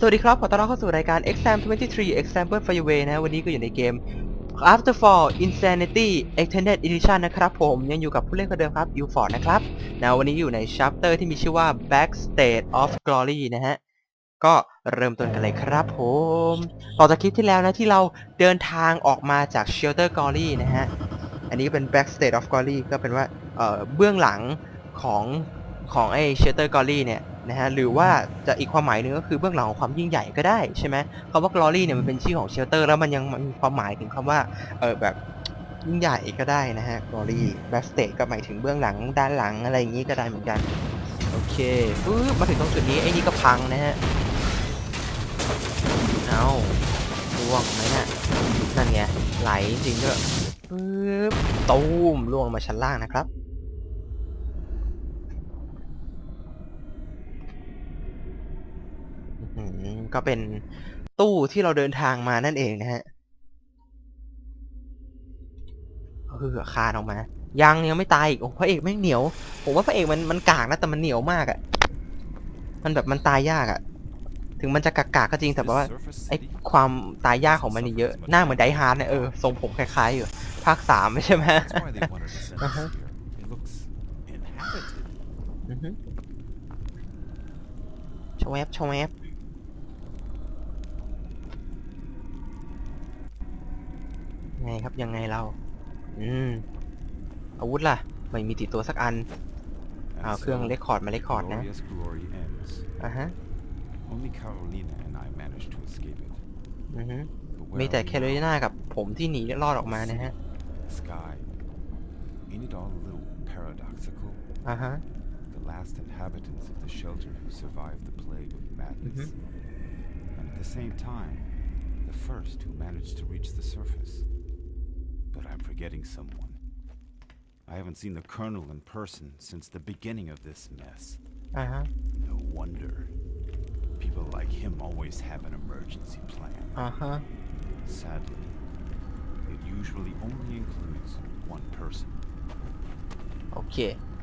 สวัสดีครับ ขอต้อนรับเข้าสู่รายการ Exam 23 Example for Your Way นะ วันนี้ก็อยู่ในเกม Afterfall Insanity Extended Edition นะครับผม ยังอยู่กับผู้เล่นคนเดิมครับ u f o r d นะครับนะวันนี้อยู่ใน chapter ที่มีชื่อว่า Backstage of Glory นะฮะ ก็เริ่มต้นกันเลยครับผม ต่อจากคลิปที่แล้วนะ ที่เราเดินทางออกมาจาก Shelter Glory นะฮะ อันนี้ก็เป็น Backstage of Glory ก็เป็นว่าเอ่อเบื้องหลังของของไอ้ Shelter Glory เนี่ย นะฮะหรือว่าจะอีกความหมายหนึ่งก็คือเบื้องหลังของความยิ่งใหญ่ก็ได้ใช่ไหมคำว่า Glory เนี่ยมันเป็นชื่อของ Shelter แล้วมันยังมีความหมายถึงคำว่าเออแบบยิ่งใหญ่ก็ได้นะฮะ Glory Backstage ก็หมายถึงเบื้องหลังด้านหลังอะไรอย่างนี้ก็ได้เหมือนกันโอเคปึ๊บมาถึงตรงจุดนี้ไอ้นี่ก็พังนะฮะเอาล่วงไหมน่ะนั่นไงไหลจริงด้วยปึ๊บตูมล่วงมาชั้นล่างนะครับ อื้อหือ ก็เป็นตู้ที่เราเดินทางมานั่นเองนะฮะก็คือคานออกมา ยังยังไม่ตายอีกโอ้พระเอกแม่งเหนียว ผมว่าพระเอกมันมันกากนะแต่มันเหนียวมากอะ่ะ มันแบบมันตายยากอะ่ะ ถึงมันจะกากๆก็จริงแต่ว่าไอความตายยากของมันนี่เยอะ หน้าเหมือนไดฮาร์ดเนี่ยเออทรงผมคล้ายๆอยู่ ภาคสามใช่ไหม That's why they wanted to send us Uh-huh. here. It looks inhabited. อือฮึชวบชวบ ไงครับยังไงเรา อืม อาวุธล่ะ ไม่มีติดตัวสักอัน And เอาเครื่อง so, เลคคอร์ดมาเลคคอร์ดนะ glorious glory ends. อะฮะ Only Carolina and I managed to escape it. อือฮึ But where มีแต่ are แค we โร now? ไลนากับผมที่หนีรอดออกมานะฮะ The sky. Ain't it all a little paradoxical? อะฮะ The last inhabitants of the shelter who survived the plague of madness. And at the same time, the first who managed to reach the surface. But I'm forgetting someone. I haven't seen the Colonel in person since the beginning of this mess. อะฮะ No wonder. People like him always have an emergency plan. อะฮะ Sadly, it usually only includes one person. โอเค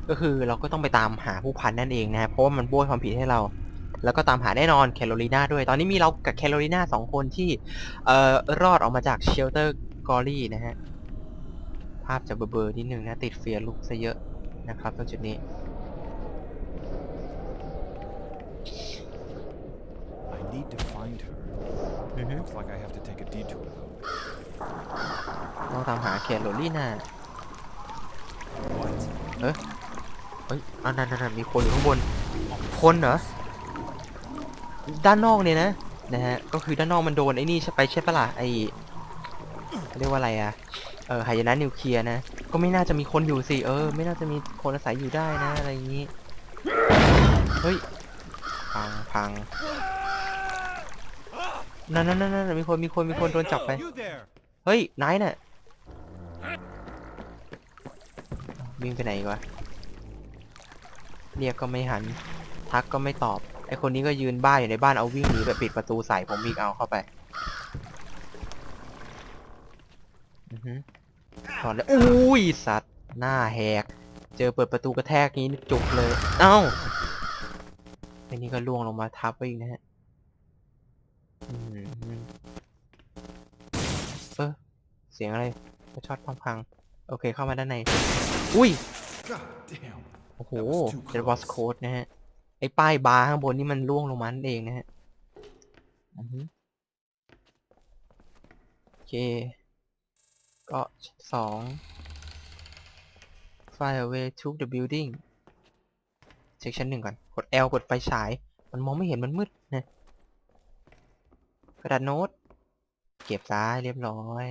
ก็คือเราก็ต้องไปตามหาผู้พันนั่นเองนะฮะเพราะว่ามันโบยความผิดให้เรา แล้วก็ตามหาแน่นอนแคโรไลีนาด้วย ตอนนี้มีเรากับแคโรไลีนาสองคนที่ เอ่อ รอดออกมาจากเชลเตอร์กอรี่นะฮะ ภาพจะเบลอๆนิดนึงนะติดเฟียร์ลุกซะเยอะนะครับตรงจุดนี้ I need to find her. อือฮึ Looks like I have to take a detour though. ต้องตามหาแคโรไลีนา What? เฮ้ยอันนั้นนั่นๆมีคนอยู่ข้างบน คนเหรอ ด้านนอกเนี่ยนะ นะฮะ ก็คือด้านนอกมันโดนไอ้นี่ใช่ไปใช่ปะล่ะไอ้เรียกว่าอะไรอะ เออหายนะนิวเคลียร์นะ ก็ไม่น่าจะมีคนอยู่สิ เออ ไม่น่าจะมีคนอาศัยอยู่ได้นะ อะไรอย่างนี้ เฮ้ย พังพังนั่นนั่นนั่นมีคน มีคน มีคนโดนจับไป เฮ้ย นายน่ะวิ่งไปไหนกวะ เรียกก็ไม่หัน ทักก็ไม่ตอบ ไอคนนี้ก็ยืนบ้าอยู่ในบ้านเอาวิ่งหนีแบบปิดประตูใส่ผมอีกเอาเข้าไป อือฮึ อนแล้วอุ้ยสัตว์หน้าแหก เจอเปิดประตูกระแทกนี้จุกเลย เอ้าไอ้นี่ก็ล่วงลงมาทับไปอีกนะฮะเออเสียงอะไรก็ช็อตพังๆ โอเคเข้ามาด้านใน อุ้ยโอ้โหเป็นวอสโค้ดนะฮะ ไอ้ป้ายบาร์ข้างบนนี่มันล่วงลงมานั่นเองนะฮะโอเค สอง fire away to the building เช็คชั้นหนึ่งก่อน กด L กดไฟฉาย มันมองไม่เห็นมันมืดนะกระดาษโน้ต เก็บซ้ายเรียบร้อย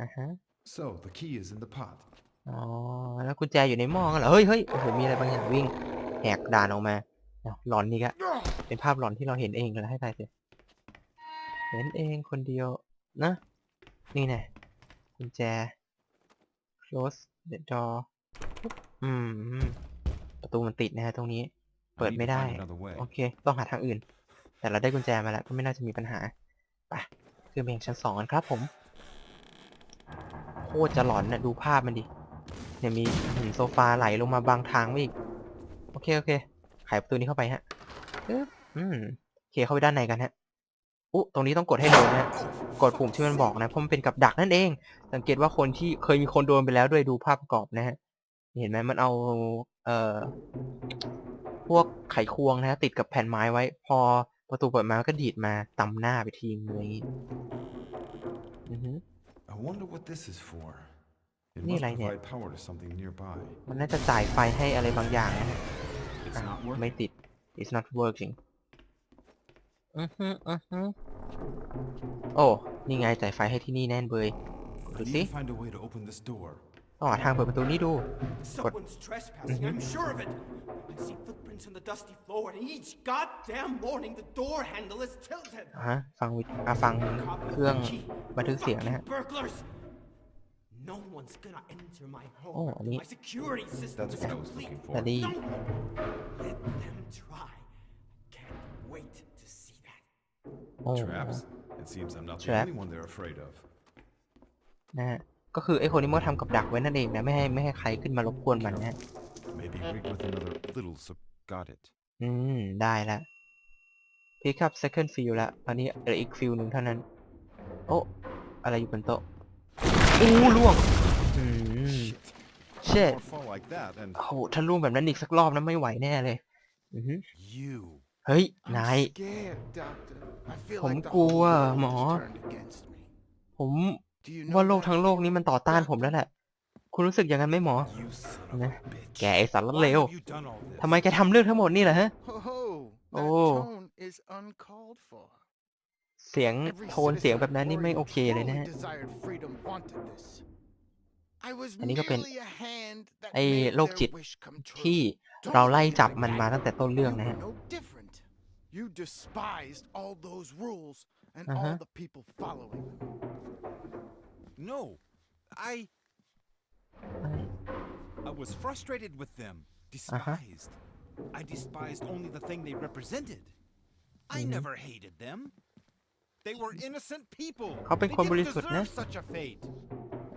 นะฮะ So the key is in the pot. อ๋อ แล้วกุญแจอยู่ในหม้องั้นเหรอ เฮ้ยเฮ้ยโอ้โห มีอะไรบางอย่างวิ่ง แหกด่านออกมาอ้าวหลอนนี่กะเป็นภาพหลอนที่เราเห็นเองเลยให้ตายสิเห็นเองคนเดียวนะ นี่แน่ กุญแจ close the door อืมอืม ประตูมันติดนะฮะตรงนี้ I เปิด need ไม่ to ได้ find another way. โอเค ต้องหาทางอื่น แต่เราได้กุญแจมาแล้ว ก็ไม่น่าจะมีปัญหาไปขึ้นไปยังชั้นสองกันครับผม โคตรจะหลอนนะดูภาพมันดิ เนี่ยมีหินโซฟาไหลลงมาบางทางไว้อีก โอเค โอเค ไขประตูนี้เข้าไปฮะปึ๊บอืมเคเข้าไปด้านในกันฮะ อุ๊ตรงนี้ต้องกดให้โดนนะฮะกดปุ่มที่มันบอกนะเพราะมันเป็นกับดักนั่นเอง สังเกตว่าคนที่เคยมีคนโดนไปแล้วด้วยดูภาพประกอบนะฮะเห็นไหมมันเอาเอ่อพวกไขควงนะฮะติดกับแผ่นไม้ไว้ พอประตูเปิดมาก็ดีดมาตำหน้าไปทีนึงเลยอย่างงี้อือฮึ I wonder what this is for. It Ni must lại nè. provide power to something nearby. มันน่าจะจ่ายไฟให้อะไรบางอย่างนะฮะ It's อะ not ไม่ working. ติด it's not working อือฮึอือฮึโอ้ นี่ไงจ่ายไฟให้ที่นี่แน่นเบย I ดู need สิ to find a way to open this door. ต้องหาทางเปิดประตูนี้ดู Someone's trespassing, I'm sure of it. I see footprints on the dusty floor, and each goddamn morning the door handle is tilted. อะฮะฟังวิอะฟัง Copy เค of รื่อง the key. บันทึกเสียงนะฮะ Fucking burglars! No one's gonna enter my home. Oh, until I my security system That's is what I was complete. looking แต่ for. ดี Don't let them try. Can't wait to see that. โอ้ Traps? It seems I'm not the Trap. only one they're afraid of. นะฮะก็คือไอ้คนนี้มันทำกับดักไว้นั่นเองนะไม่ให้ไม่ให้ใครขึ้นมารบกวนมันนะฮะ Maybe rigged with another little so got it. อืมได้ละ pick up second field ละตอนนี้เหลืออีกฟิลหนึ่งเท่านั้น โอ้อะไรอยู่บนโต๊ะอู้ล่วงอืม Shit. Shit. More fall like that and โอ้โหถ้าล่วงแบบนั้นอีกสักรอบนะไม่ไหวแน่เลยอือหือ you. เฮ้ย I'm นาย scared, Doctor. I feel ผม like the กลัว whole world หมอ is turned against me. ผม Do you know ว่าโลก that? ทั้งโลกนี้มันต่อต้านผมแล้วแหละ คุณรู้สึกอย่างนั้นไหมหมอ You son of a Nah. bitch. แกไอสารเล Why ว have you done all this? ทำไมแกทำเรื่องทั้งหมดนี่แหละฮะ Oh, that Oh. tone is uncalled for. เสียง Every โทนเสียง citizen แบบนั้นนี่ไม่ who โอเคเลยนะ truly ฮะ desired freedom wanted this. I was อันนี้ก็เป็น merely a hand that ไอ้ made โรค their จิต wish come true. ที่ Don't เราไล่ look at me จับ like มัน that. มาตั้งแต่ต้นเรื่อง You นะ were ฮะ no different. You despised all those rules and Uh-huh. all the people following them. No, I I was frustrated with them, despised. I despised only the thing they represented. I Mhm. never hated them. They were innocent people. เขาเป็น They คนบ didn't ริสุทธิ์นะ deserve such a fate.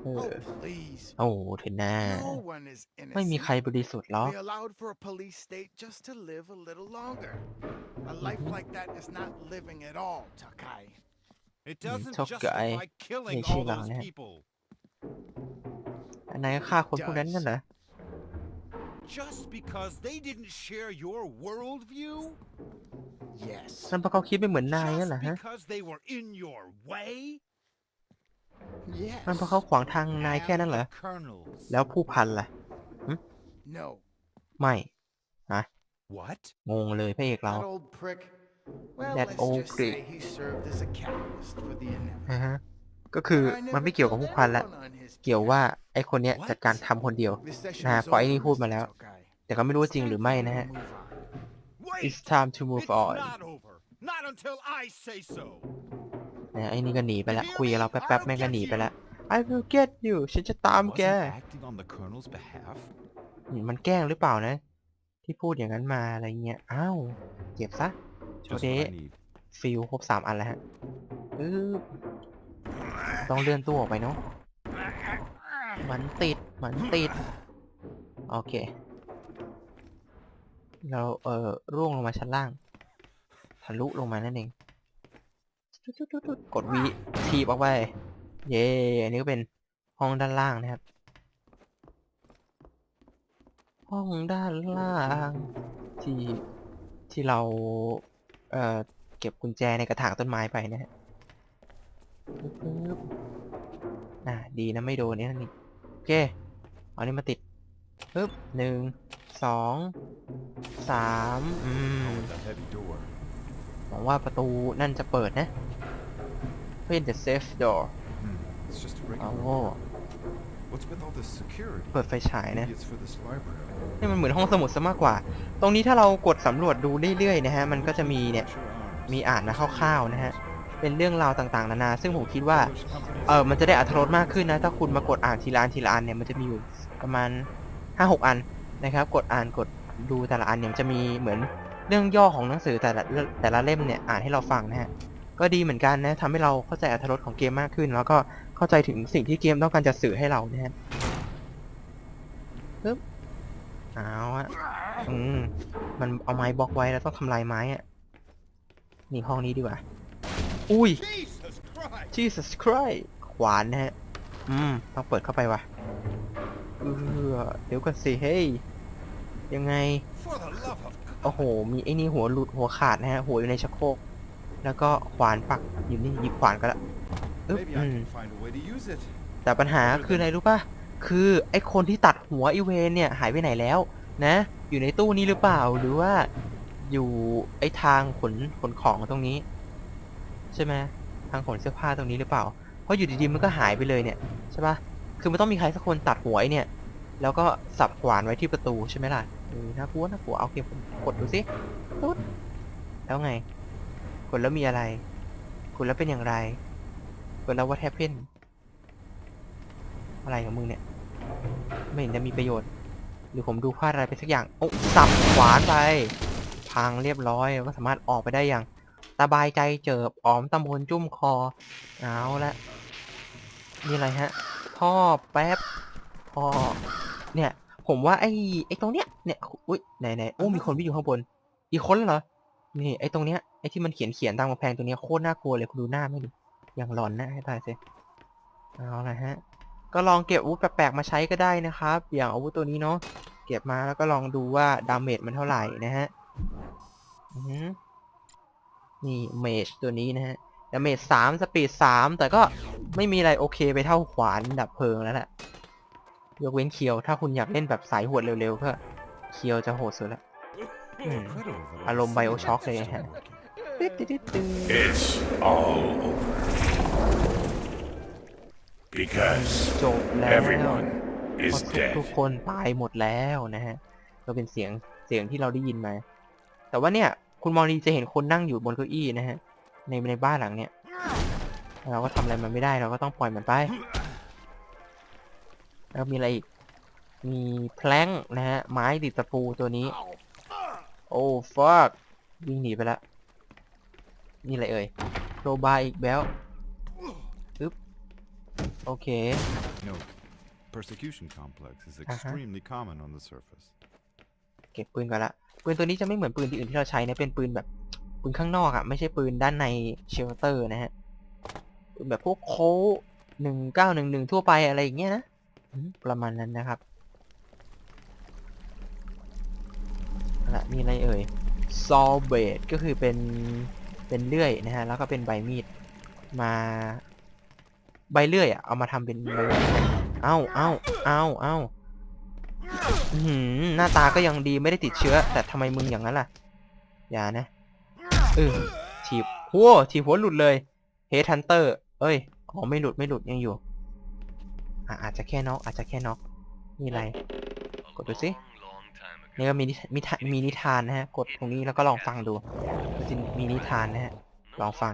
เออ Oh, please. โอ้เถอะนะ No one is ไม่มี innocent. ใครบริสุทธิ์หรอก They allowed for a police state just to live a little longer. A life like that is not living at all, Takai. It doesn't tough guy. justify killing Hey, all chill out, those man. people. อันไหนก็ฆ่าคนพวกนั้นกันเหรอ Just because they didn't share your worldview? Yes. นั่นเพราะเขาคิดไม่เหมือนนายนั่น Just เหรอฮะ because they were in your way? Yes. นั่นเพราะเขาขวางทางนายแค่นั้นเหรอ And the colonels. แล้วผู้พันล่ะ No. ไม่ What? งงเลยพระเอกเรา That old prick. Well, That let's old just prick. say he served as a catalyst for the inevitable. นะฮะก็คือ I มัน never ไม่เกี่ยวกับ killed ผู้พันละ anyone on his เกี่ยว behalf. ว่าไอ้คนเนี้ย What? จัดการทำคนเดียว This session Nah, is ปล่อยไอ้ over, นี่พูดมา Mr. แล้ว Tokai. แต่ก็ไม่รู้ว่าจริงหรือไม่ Time นะฮะ to move on. Wait! It's time to move it's on not over. Not until I say so. นะไอ้นี่ก็หนีไปละคุยกับเราแป๊บๆแม่งก็หนีไปละ I will get you ฉันจะตาม Was แก he acting on the colonel's behalf? อืมมันแกล้งหรือเปล่านะ ที่พูดอย่างนั้นมาอะไรเงี้ย อ้าวเก็บซะโช Just เด what I need. ฟิลครบสามอันแล้วฮะอึ๊บต้องเลื่อนตู้ออกไปเนาะมันติดมันติด โอเค เราเอ่อร่วงลงมาชั้นล่าง ทะลุลงมานั่นเองตุ๊ดๆๆๆ กดวีทีบออกไป เย่อันนี้ก็เป็นห้องด้านล่างนะครับ ห้องด้านล่างที่ที่เรา เอ่อ เก็บกุญแจในกระถางต้นไม้ไปนะฮะอ่าดีนะไม่โดนนี่นั่นนี่โอเคเอานี่มาติดปึ๊บหนึ่งสองสามอืม หวังว่าประตูนั่นจะเปิดนะ Open the safe door Hmm. It's just a โอ้ regular. door. What's with all this security? เปิดไฟฉายนะ Maybe it's for this library. นี่มันเหมือนห้องสมุดซะมากกว่า ตรงนี้ถ้าเรากดสำรวจดูเรื่อยๆนะฮะ มันก็จะมีเนี่ย Sure arms. มีอ่านมาคร่าวๆนะฮะ เป็นเรื่องราวต่างๆ นานา ซึ่งผมคิดว่า Which companies เออมันจะได้อัธรสมากขึ้นนะ ถ้าคุณมากดอ่านทีละอันทีละอันเนี่ย มันจะมีอยู่ประมาณห้าหกอันนะครับ กดอ่านกดดูแต่ละอันเนี่ยมันจะมีเหมือน เรื่องย่อของหนังสือแต่ละแต่ละเล่มเนี่ยอ่านให้เราฟังนะฮะก็ดีเหมือนกันนะทำให้เราเข้าใจอัธรสของเกมมากขึ้น แล้วก็เข้าใจถึงสิ่งที่เกมต้องการจะสื่อให้เรานะฮะปึ๊บเอาอะอืมมันเอาไม้บล็อกไว้แล้วต้องทำลายไม้อะนี่ห้องนี้ดีกว่า อุ้ย Jesus Christ! Jesus Christ ขวานนะฮะ อืม ต้องเปิดเข้าไปว่ะเออเดี๋ยวก่อนสิ เฮ้ย ยังไง For the love of โอ้โห มีไอ้นี่หัวหลุดหัวขาดนะฮะ หัวอยู่ในชักโครก แล้วก็ขวานปักอยู่นี่หยิบขวานก็ละอึ๊บ Maybe อื I ม can find a way to use it. แต่ปัญหาคืออะไรรู้ป่ะ คือไอ้คนที่ตัดหัวอีเวนเนี่ยหายไปไหนแล้วนะ อยู่ในตู้นี้หรือเปล่า หรือว่าอยู่ไอ้ทางขนขนของตรงนี้ ใช่ไหมทางขนเสื้อผ้าตรงนี้หรือเปล่า เพราะอยู่ดีๆมันก็หายไปเลยเนี่ยใช่ป่ะ คือมันต้องมีใครสักคนตัดหัวไอ้เนี่ย แล้วก็สับขวานไว้ที่ประตูใช่ไหมล่ะเออน่ากลัวน่ากลัวเอาเกมกดดูสิตุ๊ดแล้วไง กดแล้วมีอะไร กดแล้วเป็นอย่างไร กดแล้ว what happened อะไรของมึงเนี่ย ไม่เห็นจะมีประโยชน์ หรือผมดูพลาดอะไรไปสักอย่าง โอ้สับขวานไป พังเรียบร้อยแล้วก็สามารถออกไปได้อย่างสบายใจเจิบออมตำบลจุ้มคอ เอาละนี่อะไรฮะท่อแป๊บท่อ เนี่ย ผมว่าไอ้ไอ้ตรงเนี้ยเนี่ยอุ้ยไหนไหนโอ้มีคนวิ่งอยู่ข้างบน อีกคนแล้วเหรอ นี่ ไอ้ตรงเนี้ยไอ้ที่มันเขียนเขียนตามกำแพงตรงเนี้ยโคตรน่ากลัวเลยคุณดูหน้าไม่ดิอย่างหลอนนะให้ตายสิเอาละฮะ ก็ลองเก็บอาวุธแปลกๆมาใช้ก็ได้นะครับ อย่างอาวุธตัวนี้เนาะเก็บมาแล้วก็ลองดูว่าดาเมจมันเท่าไหร่นะฮะอือหือนี่เมจตัวนี้นะฮะดาเมจสามสปีดสามแต่ก็ไม่มีอะไรโอเคไปเท่าขวานดับเพลิงแล้วแหละ ยกเว้นเคียว ถ้าคุณอยากเล่นแบบสายหวดเร็วๆก็เคียวจะโหดสุดละ Hmm. Incredible that all อารมณ์ this Bioshock technology เลย is ฮะ working. ตึ๊ดตึ๊ดตึ๊ดตึ๊ด It's all over. Because จบแล้ว everyone เพ is ราะทุก dead. ทุกคนตายหมดแล้วนะฮะก็เป็นเสียงเสียงที่เราได้ยินมา แต่ว่าเนี่ยคุณมอรีจะเห็นคนนั่งอยู่บนเก้าอี้นะฮะในในบ้านหลังเนี่ย เราก็ทำอะไรมันไม่ได้เราก็ต้องปล่อยมันไป แล้วมีอะไรอีก มีแพลงก์นะฮะ ไม้ดิดตะปูตัวนี้ โอ้ฟักวิ่งหนีไปละนี่อะไรเอ่ยโครบาอีกแล้วอึ๊บโอเค Note, persecution complex is Uh-huh. extremely common on the surface. เก็บปืนก่อนละ ปืนตัวนี้จะไม่เหมือนปืนที่อื่นที่เราใช้นะ เป็นปืนแบบปืนข้างนอกอะไม่ใช่ปืนด้านในเชลเตอร์นะฮะ ปืนแบบพวกโค้หนึ่งเก้าหนึ่งหนึ่งทั่วไปอะไรอย่างเงี้ยนะอืม ประมาณนั้นนะครับเอาละมีอะไรเอ่ยซอลเบดก็คือเป็น เป็นเลื่อยนะฮะ แล้วก็เป็นใบมีด มา ใบเลื่อยอะเอามาทำเป็นใบมีดเอ้าเอ้าเอ้าเอ้าอื้อหือหน้าตาก็ยังดีไม่ได้ติดเชื้อ แต่ทำไมมึงอย่างนั้นล่ะ อย่านะเออถีบหัวถีบหัวหลุดเลย เฮดฮันเตอร์ เอ้ย อ๋อ ไม่หลุดไม่หลุดยังอยู่ อะอาจจะแค่น็อกอาจจะแค่น็อกมีอะไร กดดูสินี่ก็มีมีทามีนิทานนะฮะ กดตรงนี้แล้วก็ลองฟังดูก็จะมีนิทานนะฮะ ลองฟัง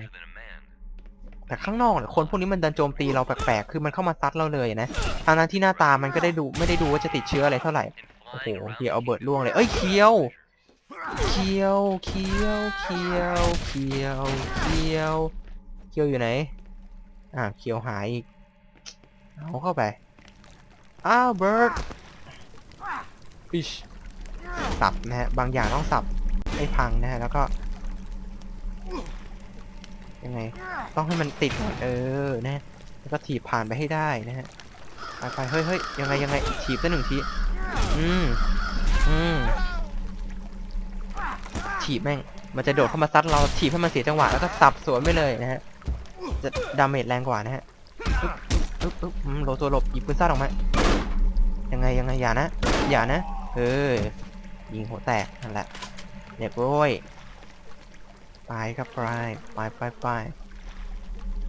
แต่ข้างนอกเนี่ยคนพวกนี้มันเดินโจมตีเราแปลกๆ คือมันเข้ามาซัดเราเลยนะทางนั้นที่หน้าตามันก็ได้ดูไม่ได้ดูว่าจะติดเชื้ออะไรเท่าไหร่ โอ้โหเฮียเอาเบิร์ดล่วงเลย เอ้ยเคียว เคียว เคียว เคียว เคียว เคียว เคียวอยู่ไหน อ่าเคียวหายอีก เอาเข้าไป อ้าวเบิร์ดอิชสับนะฮะ บางอย่างต้องสับให้พังนะฮะ แล้วก็ ยังไง ต้องให้มันติดก่อนเออ นะ แล้วก็ถีบผ่านไปให้ได้นะฮะ ไปไปเฮ้ยเฮ้ยยังไงยังไง ถีบสักหนึ่งที อืม อืม ถีบแม่ง มันจะโดดเข้ามาซัดเรา ถีบให้มันเสียจังหวะ แล้วก็สับสวนไปเลยนะฮะ จะดาเมจแรงกว่านะฮะ อึ๊บอึ๊บอืมโหลตัวหลบหยิบปืนสั้นออกมา ยังไงยังไงอย่านะ อย่านะ เออ ยิงหัวแตกนั่นแหละเรียบร้อยไปครับไปไปไปไป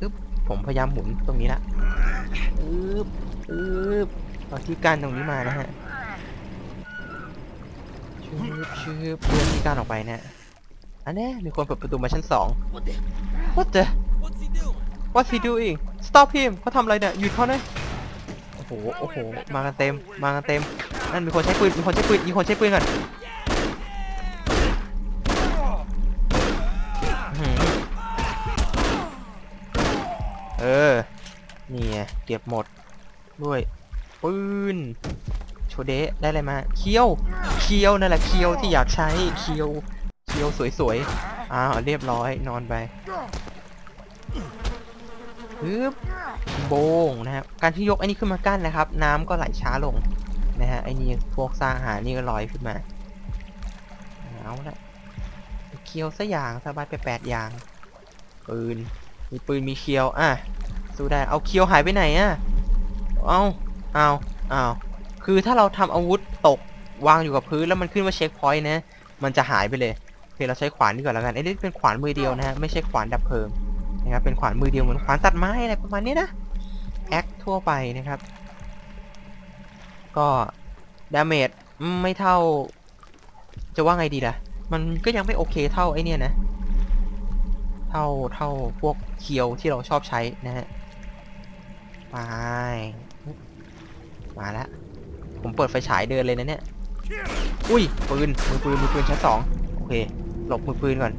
อึ๊บผมพยายามหมุนตรงนี้ละอึ๊บอึ๊บเอาที่กั้นตรงนี้มานะฮะชืบชืบเลื่อนที่กั้นออกไปเนะอันนี้มีคนเปิดประตูมาชั้นสอง What the What's he doing Stop him เขาทำอะไรเนี่ยหยุดเขาหนะโอ้โหโอ้โหมากันเต็มมากันเต็มนั่นมีคนใช้ปืนมีคนใช้ปืนมีคนใช้ปืนก่อนเออนี่ไงเก็บหมดด้วยปืนโชเดะได้อะไรมาเคียวเคียวนั่นแหละเคียวที่อยากใช้เคียวเคียวสวยๆอ้าวเรียบร้อยนอนไป ฮึบโบงนะครับการที่ยกไอ้นี่ขึ้นมากั้นนะครับ น้ำก็ไหลช้าลงนะฮะไอ้นี่พวกสร้างหานี่ก็ลอยขึ้นมาเอาละเคียวซะอย่างสบายไปแปดอย่าง ปืนมีปืนมีเคียวอะสู้ได้เอาเคียวหายไปไหนอะเอาเอาเอาคือถ้าเราทำอาวุธตกวางอยู่กับพื้นแล้วมันขึ้นว่าเช็คพอยต์นะ มันจะหายไปเลยโอเคเราใช้ขวานดีกว่าแล้วกันไอ้นี่เป็นขวานมือเดียวนะฮะไม่ใช่ขวานดับเพลิง นะครับเป็นขวานมือเดียวเหมือนขวานตัดไม้อะไรประมาณนี้นะแอคทั่วไปนะครับ ก็ดาเมจไม่เท่า จะว่าไงดีล่ะ มันก็ยังไม่โอเคเท่าไอเนี่ยนะ เท่าเท่าพวกเคียวที่เราชอบใช้นะฮะไปมาแล้วผมเปิดไฟฉายเดินเลยนะเนี่ย อุ้ยปืนมือปืนมือปืนชั้นสองโอเค หลบมือปืนก่อน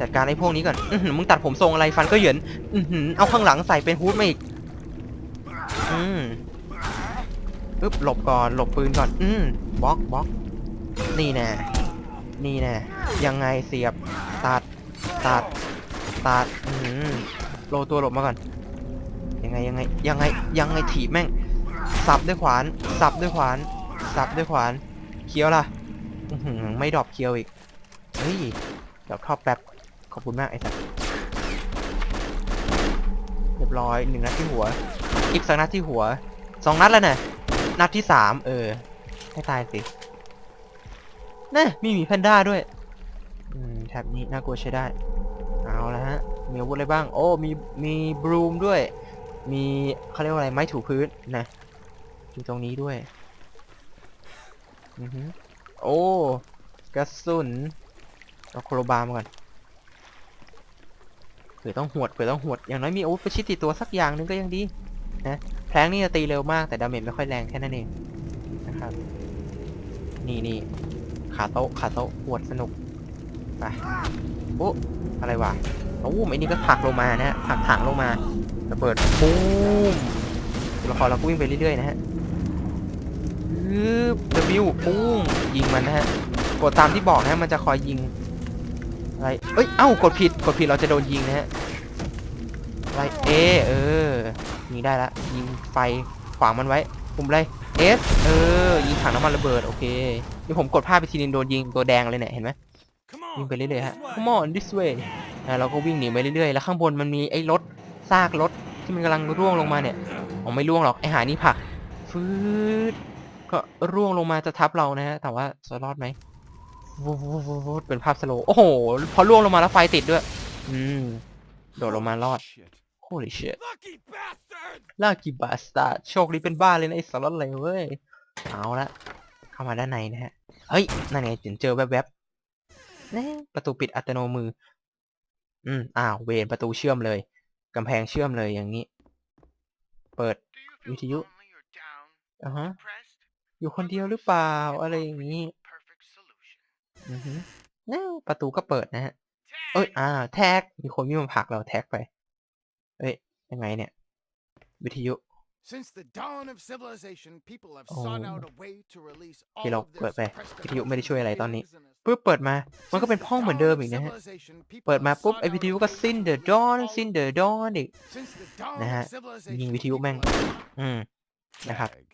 จัดการไอ้พวกนี้ก่อนอือมึงตัดผมทรงอะไรฟันก็เหยินอือหือเอาข้างหลังใส่เป็นฮูดมาอีก อืมปึ๊บหลบก่อน หลบปืนก่อน อืมบล็อกบล็อก นี่แน่ นี่แน่ ยังไงเสียบ ตัด ตัด ตัด อืมโลตัวหลบมาก่อน ยังไงยังไง ยังไง ยังไงถีบแม่ง สับด้วยขวาน สับด้วยขวาน สับด้วยขวาน เคี้ยวล่ะอือหือไม่ดรอปเคี้ยวอีก เฮ้ย เดี๋ยวท็อปแป๊บ ขอบคุณมากไอ้สัสเรียบร้อยหนึ่งนัดที่หัว อีกสักนัดที่หัวสองนัดแล้วน่ะนัดที่สามเออ ให้ตายสิน่ะมีหมีแพนด้าด้วย อืมแถบนี้น่ากลัวใช้ได้ เอาละฮะ มีอาวุธอะไรบ้าง โอ้มีมีบรูมด้วย มีเขาเรียกว่าอะไรไม้ถูพื้นนะอยู่ตรงนี้ด้วย อือฮึโอ้กระสุนเอาโครบามก่อน เผื่อต้องหวดเผื่อต้องหวดอย่างน้อยมีอาวุธประชิดติดตัวสักอย่างหนึงก็ยังดีนะแพลงนี่จะตีเร็วมากแต่ดาเมจไม่ค่อยแรงแค่นั้นเองนะครับนี่นี่ขาโต๊ะขาโต๊ะหวดสนุกไปโอ้อะไรวะโอ้ไอ้นี่ก็ผลักลงมานะฮะผักถังลงมาระเบิดปูมตัวละครเราก็วิ่งไปเรื่อยๆนะฮะฮึบวิวปุ้มยิงมันนะฮะกดตามที่บอกนะฮะมันจะคอยยิง ไรเอ้ย เอ้า กดผิด กดผิดเราจะโดนยิงนะฮะอะไรเอ เออ ยิงได้ละ ยิงไฟขวางมันไว้ ปุ่มอะไร S เออ ยิงถังน้ำมันระเบิด โอเค นี่ผมกดพลาดไปทีนึงโดนยิงตัวแดงเลยเนี่ย เห็นไหม Come วิ่ง on. ไปเรื่อยๆฮะ this way. come on this way อ่าเราก็วิ่งหนีไปเรื่อยๆ แล้วข้างบนมันมีไอ้รถ ซากรถที่มันกำลังร่วงลงมาเนี่ยอ๋อไม่ร่วงหรอก ไอ้หานี่ผลัก ฟืดก็ร่วงลงมาจะทับเรานะฮะ แต่ว่าจะรอดไหม วูวูวูวูเป็นภาพสโลว์โอ้โห พอร่วงลงมาแล้วไฟติดด้วย อืม โดดลงมารอด holy shit Lucky bastard! ลากิบาสตาโชคดีเป็นบ้าเลยนะไอ้สารเลวเว้ย เอาละ เข้ามาด้านในนะฮะ เฮ้ย นั่นไงเห็นเจอแวบๆแน่ประตูปิดอัตโนมือ อืม อ้าว เวนประตูเชื่อมเลย กำแพงเชื่อมเลยอย่างนี้ เปิดวิทยุอ่าฮะ อยู่คนเดียวหรือเปล่า อะไรอย่างนี้ อือฮึแน่ประตูก็เปิดนะฮะ เอ้ย อ่า แท็ก มีคนวิ่งมาผลักเราแท็กไป เอ้ย ยังไงเนี่ย วิทยุ Since the dawn of civilization, people have โอ้ sought out a way to release ที่ all เรา of เปิด their ไป suppressed วิทยุไม่ได้ช่วยอะไรตอนนี้ emotions and ปุ๊บเปิดมา มันก็เป็น Since ห้อง the เหมือน dawn เดิม of อีกนะฮะ civilization, people เปิดมา have ปุ๊บ sought ไอ out วิ a ทยุ way ก็ to สิ้นเดอะ release ดอน all สิ้น of เดอะดอนอีก Since the dawn นะฮะ of civilization, ยิงวิทยุ people แม่ง have อืม นะครับ Tag.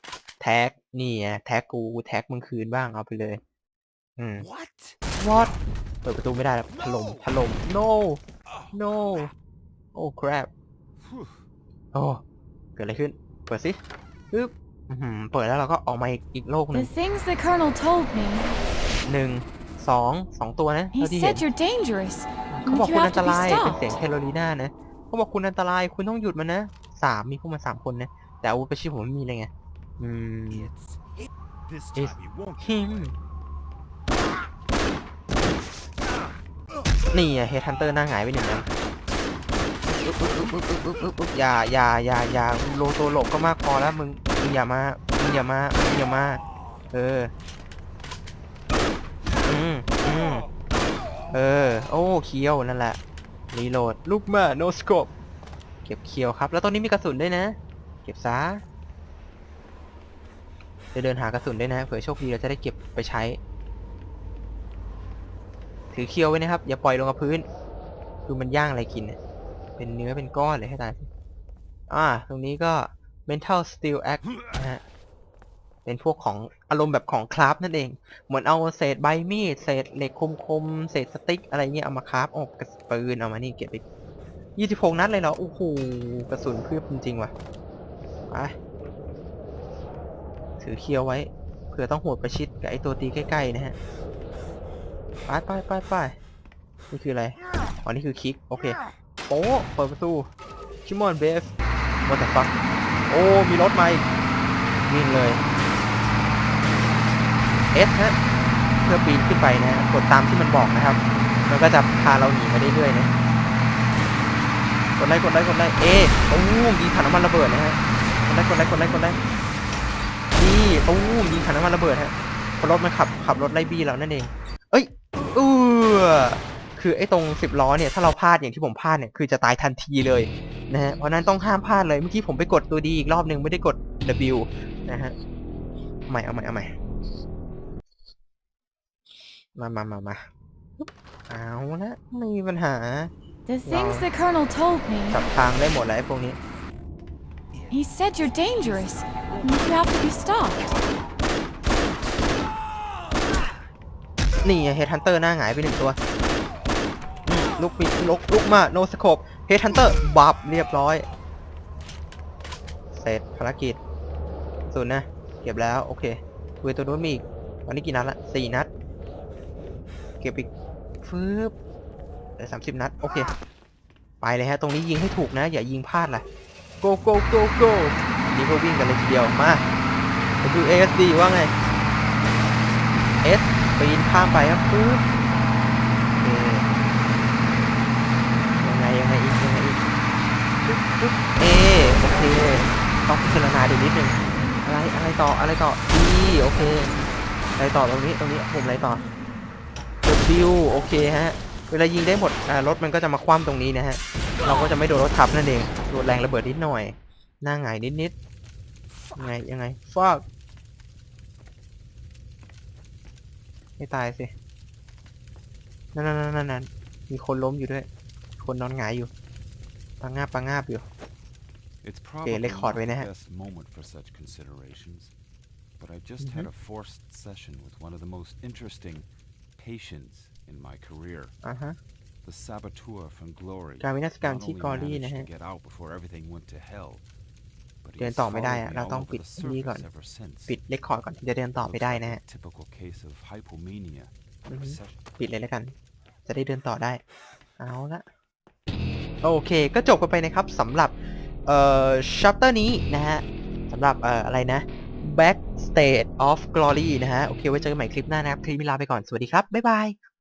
แท็กนี่ไงแท็กกู แท็กมึงคืนบ้างเอาไปเลย อืม What? what เปิดประตูไม่ได้แล้วถล่มถล่ม no no โอ้ crap Whew. โอ้เกิดอะไรขึ้น เปิดสิปึ๊บอื้อหือเปิดแล้วเราก็ออกมาอีกอีกโลกหนึ่ The ง things the Colonel told me. หนึ่งสองสองตัวนะ He เท่าที่เห็น said you're dangerous. เขาบอก you คุณ have อันต to be รายเป็น stopped. เสียงแคโรลีนานะเขาบอกคุณอันตรายคุณต้องหยุดมันนะสามมีพวกมันสามคนนะ แต่อาวุธประชิดผมไม่มีเลยไงอืม It's it. This It's time he won't. ฮิม นี่ไงเฮดฮันเตอร์หน้าหงายไปหนึ่งนะอุ๊บอุ๊บอุ๊บอุ๊บอุ๊บอุ๊บอุ๊บอย่าอย่าอย่าอย่าโลตัวหลบก็มากพอแล้วมึงมึงอย่ามามึงอย่ามามึงอย่ามา เออ อืมอืมเออ โอ้เคียวนั่นแหละ รีโหลด ลูกมาโนสโคปเก็บเคียวครับ แล้วตรงนี้มีกระสุนด้วยนะ เก็บซะจะเดินหากระสุนด้วยนะ เผื่อโชคดีเราจะได้เก็บไปใช้เถือเคียวไว้นะครับ อย่าปล่อยลงกับพื้น คือมันย่างอะไรกินเนี่ยเป็นเนื้อเป็นก้อนเลยให้ตายสิอ่า ตรงนี้ก็ mental steel act นะฮะ เป็นพวกของอารมณ์แบบของคราฟนั่นเอง เหมือนเอาเศษใบมีด เศษเหล็กคมๆ เศษสติ๊กอะไรเงี้ยเอามาคราฟออกกระสุนปืนเอามานี่เก็บไปยี่สิบหกนัดเลยเหรอ โอ้โห กระสุนเพื่อจริงๆว่ะ ไป ถือเคียวไว้ เผื่อต้องหัวประชิดกับไอตัวตีใกล้ๆนะฮะ ไปไปไปไปนี่คืออะไรอ๋อนี่คือคลิก โอเคโอ้เปิดประตูชิมอนเบฟ what the fuck โอ้ มีรถมาอีกวิ่งเลย S ฮะเพื่อปีนขึ้นไปนะกดตามที่มันบอกนะครับ มันก็จะพาเราหนีไปเรื่อยๆนะกดไลค์กดไลค์กดไลค์ A โอ้ยิงถังน้ำมันระเบิดนะฮะกดไลค์กดไลค์กดไลค์กดไลค์นี่โอ้ยิงถังน้ำมันระเบิดฮะพราะรถมันขับขับรถไล่บี้เรานั่นเอง เอ้ย เออคือไอ้ตรงสิบล้อเนี่ยถ้าเราพลาดอย่างที่ผมพลาดเนี่ยคือจะตายทันทีเลยนะฮะเพราะฉะนั้นต้องห้ามพลาดเลยเมื่อกี้ผมไปกดตัวดีอีกรอบหนึ่งไม่ได้กด W นะฮะเอาใหม่เอาใหม่เอาใหม่มามามามาปึ๊บเอาละไม่มีปัญหา The things the Colonel told me. จับทางได้หมดแล้วไอ้พวกนี้ He said you're dangerous. and You have to be stopped. นี่เฮดฮันเตอร์หน้าหงายไปหนึ่งตัวลุกมีลุกลุกมาโนสโคปเฮดฮันเตอร์บับเรียบร้อย เสร็จภารกิจศูนย์นะ เก็บแล้ว โอเคคุยตัวนู้นมีอีกวันนี้กี่นัดละสี่นัด เก็บอีกฟืบเหลือสามสิบนัด โอเค ไปเลยฮะ ตรงนี้ยิงให้ถูกนะ อย่ายิงพลาดล่ะ go go go go นี่ก็วิ่งกันเลยทีเดียวมาไปดู ASD ว่าไง S ปีนข้ามไปครับปึ๊บโอเคยังไงยังไงอีกยังไงอีกปึ๊บปึ๊บเอโอเคต้องพิจารณาดูนิดนึงอะไรอะไรต่ออะไรต่อ E โอเคอะไรต่อตรงนี้ตรงนี้ผมอะไรต่อ W โอเคฮะเวลายิงได้หมดรถมันก็จะมาคว่ำตรงนี้นะฮะเราก็จะไม่โดนรถทับนั่นเองโดนแรงระเบิดนิดหน่อยหน้าหงายนิดนิดยังไงยังไงฟาก ไม่ตายสิ นั่นนั่นนั่นนั่นมีคนล้มอยู่ด้วย คนนอนหงายอยู่ ปังงาบปังงาบอยู่ It's Okay, probably record not ไว้นะ the ฮะ best moment for such considerations, but I just had a forced session with one of the most interesting patients in my career, อ่าฮะ the saboteur from Glory. การวินาศกรรม Not ที่ only กอรี่ managed นะ to ฮะ get out before everything went to hell, but he เดิน has ต่อไม่ได้ followed อะ me เรา all ต้อง over ปิด the นี่ก่อน surface ever since. ปิดเลคคอร์ดก่อนที่จะเดินต่อไป Looks ได้ like นะ a ฮะ typical case of hypomania. อือฮึ obsession. ปิดเลยแล้วกัน จะได้เดินต่อได้ เอาละโอเค ก็จบกันไปนะครับสำหรับเอ่อ chapter นี้นะฮะสำหรับเอ่ออะไรนะ Backstage of Glory นะฮะ โอเค ไว้เจอกันใหม่คลิปหน้านะครับ คลิปนี้ลาไปก่อน สวัสดีครับ บ๊ายบาย